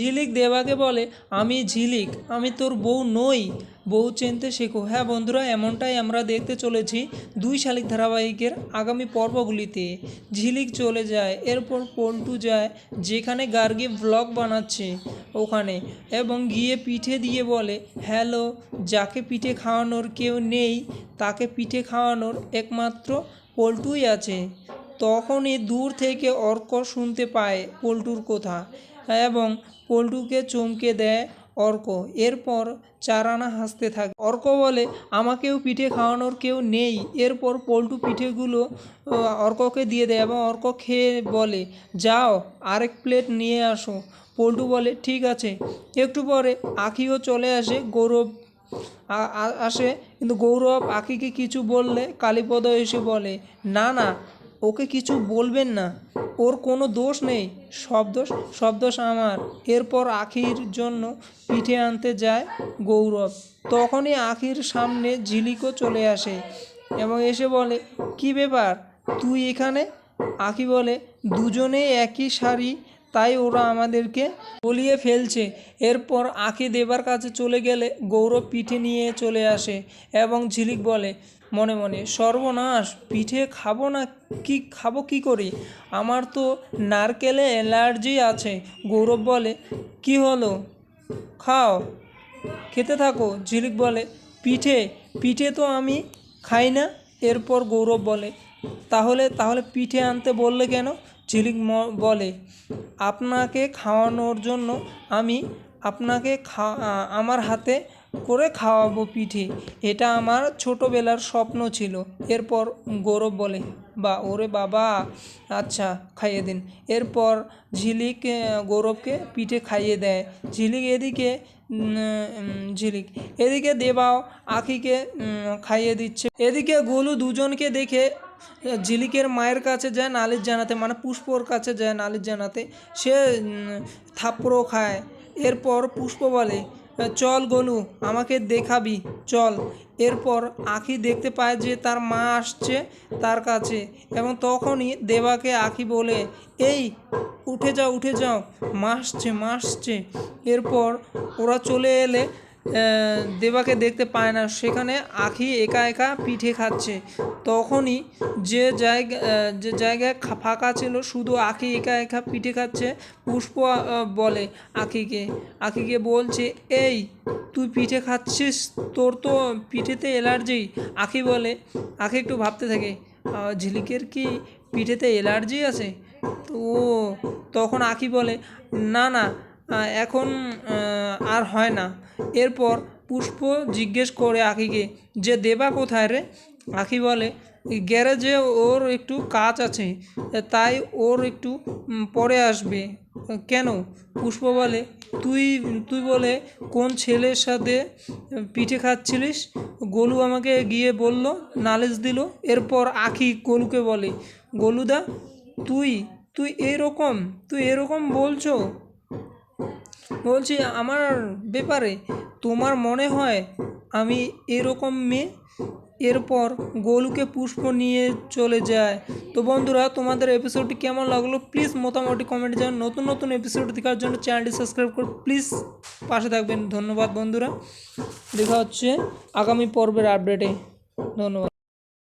ঝিলিক দেবাকে বলে, আমি ঝিলিক, আমি তোর বউ নই। বউ চিনতে শেখো। হ্যাঁ বন্ধুরা, এমনটাই আমরা দেখতে চলেছি দুই শালিক ধারাবাহিকের আগামী পর্বগুলিতে। ঝিলিক চলে যায়, এরপর পল্টু যায়, যেখানে গার্গী ভ্লগ বানাচ্ছে ওখানে এবং গিয়ে পিঠে দিয়ে বলে, হ্যালো, যাকে পিঠে খাওয়ানোর কেউ নেই, তাকে পিঠে খাওয়ানোর একমাত্র পল্টুই আছে। তখনই দূর থেকে অর্ক শুনতে পায় পল্টুর কথা। এবং পল্টুকে চমকে দেয় অর্ক। এরপর চারানা হাসতে থাকে। অর্ক বলে, আমাকেও পিঠে খাওয়ানোর কেউ নেই। এরপর পল্টু পিঠেগুলো অর্ককে দিয়ে দেয় এবং অর্ক খেয়ে বলে, যাও, আরেক প্লেট নিয়ে আসো। পল্টু বলে, ঠিক আছে। একটু পরে আখিও চলে আসে, গৌরব আসে। কিন্তু গৌরব আখিকে কিছু বললে কালীপদ এসে বলে, না না ওকে কিছু বলবেন না। ওর কোনো দোষ নেই। সব দোষ সব দোষ আমার। এরপর আখির জন্য পিঠে আনতে যায় গৌরব। তখনই আখির সামনে ঝিলিকও চলে আসে এবং এসে বলে, কি ব্যাপার? তুই এখানে? আখি বলে, দুজনেই একই শাড়ি তাই ওরা আমাদেরকে বলিয়ে ফেলছে। এরপর আঁখি দেবার কাছে চলে গেলে গৌরব পিঠে নিয়ে চলে আসে এবং ঝিলিক বলে, মনে মনে, সর্বনাশ, পিঠে খাব না কি, খাব কি করি? আমার তো নারকেলে অ্যালার্জি আছে। গৌরব বলে, কি হলো? খাও, খেতে থাকো। ঝিলিক বলে, পিঠে পিঠে তো আমি খাই না। এরপর গৌরব বলে, তাহলে তাহলে পিঠে আনতে বললে কেন? ঝিলিক ম- বলে, আপনাকে খাওয়ানোর জন্য আমি আপনাকে খা, আমার হাতে করে খাওয়াবো পিঠে। এটা আমার ছোটোবেলার স্বপ্ন ছিল। এরপর গৌরব বলে, বা, ওরে বাবা আচ্ছা খাইয়ে দিন। এরপর ঝিলিক গৌরবকে পিঠে খাইয়ে দেয়। ঝিলিক এদিকে ঝিলিক, এদিকে দেবাও আখিকে খাইয়ে দিচ্ছে। এদিকে গোলু দুজনকে দেখে ঝিলিকের মায়ের কাছে যায়, নালিশ জানাতে মানে পুষ্পর কাছে যায়, নালিশ জানাতে। সে থাপ্পড়ও খায়। এরপর পুষ্প বলে চল গোলু আমাকে দেখাবি, চল। এরপর আখি দেখতে পায় যে তার মা আসছে তার কাছে এবং তখনই দেবাকে আখি বলে, এই, উঠে যাও উঠে যাও মা আসছে মা আসছে এরপর ওরা চলে এলে দেবাকে দেখতে পায় না। সেখানে আখি একা একা পিঠে খাচ্ছে। তখনই যে জায়গা যে জায়গায় ফাঁকা ছিল, শুধু আখি একা একা পিঠে খাচ্ছে, পুষ্প বলে আখিকে। আখিকে বলছে, এই, তুই পিঠে খাচ্ছিস? তোর তো পিঠেতে অ্যালার্জি। আখি বলে, আখি একটু ভাবতে থাকে ঝিলিকের কি পিঠেতে অ্যালার্জি আছে? তো তখন আখি বলে, না না এখন আর হয় না। এরপর পুষ্প জিজ্ঞেস করে আখিকে যে, দেবা কোথায় রে? আখি বলে, গ্যারেজে ওর একটু কাজ আছে, তাই ওর একটু পরে আসবে। কেন? পুষ্প বলে, তুই তুই বলে, কোন ছেলের সাথে পিঠে খাচ্ছিলিস? গোলু আমাকে গিয়ে বলল, নালিশ দিল। এরপর আখি গোলুকে বলে, গোলুদা, তুই তুই এরকম তুই এরকম বলছো? বলছি, আমার ব্যাপারে তোমার মনে হয় আমি এরকম মেয়ে? এরপর গোলুকে পুষ্প নিয়ে চলে যায়। তো বন্ধুরা, তোমাদের এপিসোডটি কেমন লাগল? প্লিজ মোটামুটি কমেন্টে জানান নতুন নতুন এপিসোড দেখার জন্য চ্যানেলটি সাবস্ক্রাইব করুন প্লিজ পাশে থাকবেন। ধন্যবাদ বন্ধুরা। দেখা হচ্ছে আগামী পর্বের আপডেটে ধন্যবাদ।